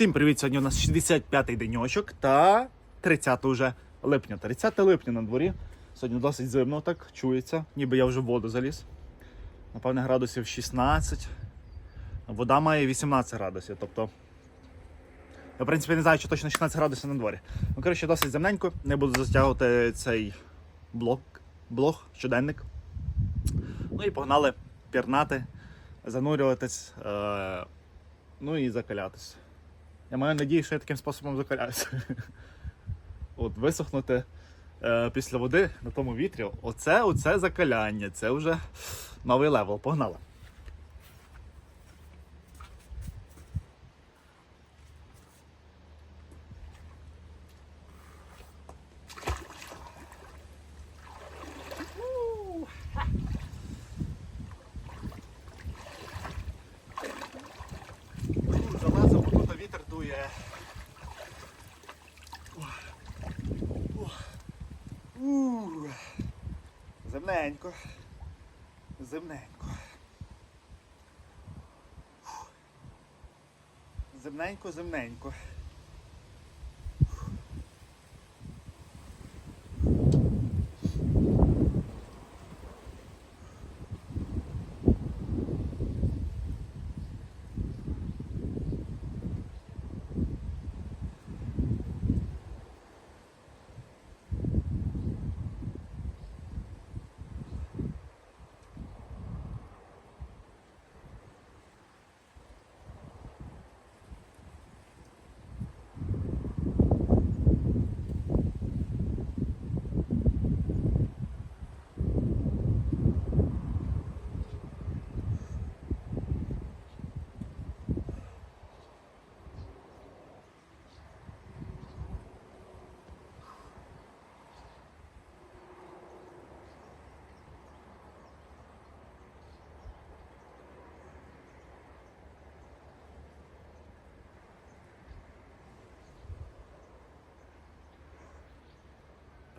Всім привіт! Сьогодні у нас 65-й деньочок та 30 уже липня. 30 липня на дворі. Сьогодні досить зимно так чується, ніби я вже в воду заліз. Напевне, градусів 16. Вода має 18 градусів. Тобто. Я, в принципі, не знаю, чи точно 16 градусів на дворі. Ну, коротше, досить земненько. Не буду затягувати цей блок, блог, щоденник. Ну і погнали пірнати, занурюватись, е, ну і закалятись. Я маю надію, що я таким способом закаляюся. От висохнути е, після води на тому вітрі. Оце, оце закаляння. Це вже новий левел. Погнали. Земненько. Земненько. Зимненько, земненько.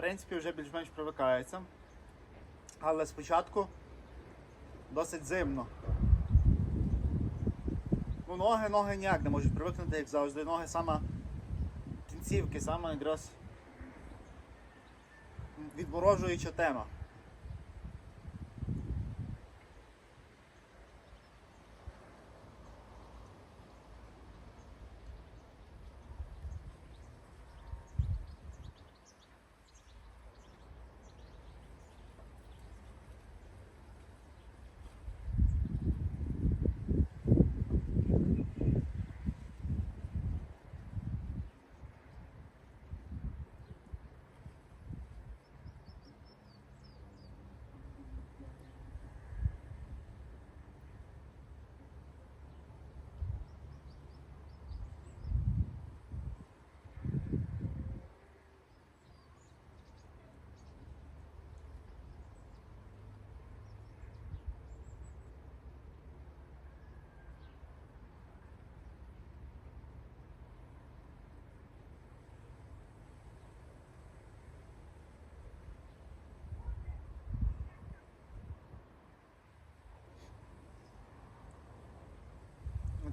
Принципі, вже більш-менш привикається. Але спочатку досить зимно. Ну, ноги, ноги ніяк не можуть привикнути, як завжди. Ноги саме кінцівки, саме якраз відворожуюча тема.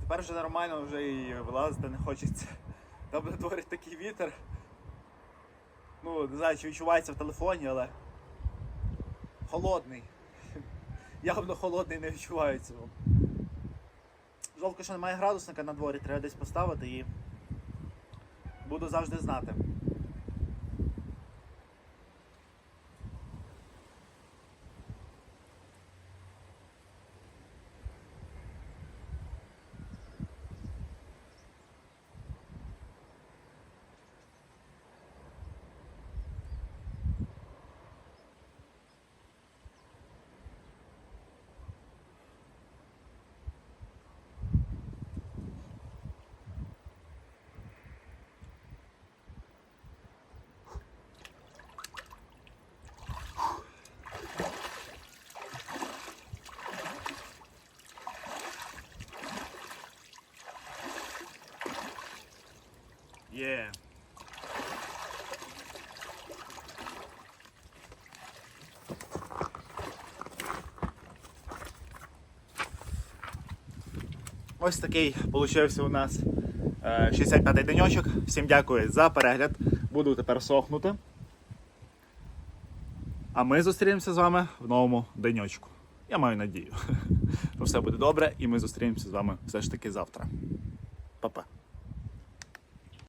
Тепер вже нормально вже і вилазити не хочеться. Там на дворі такий вітер. Ну, не знаю, чи відчувається в телефоні, але холодний. Явно холодний не відчувається. Жалко, що немає градусника на дворі, треба десь поставити і буду завжди знати. Ось такий получився у нас Е, 65-й деньочок. Всім дякую за перегляд. Буду тепер сохнути. А ми зустрінемося з вами в новому деньочку. Я маю надію, що все буде добре, і ми зустрінемося з вами все ж таки завтра. Па-па.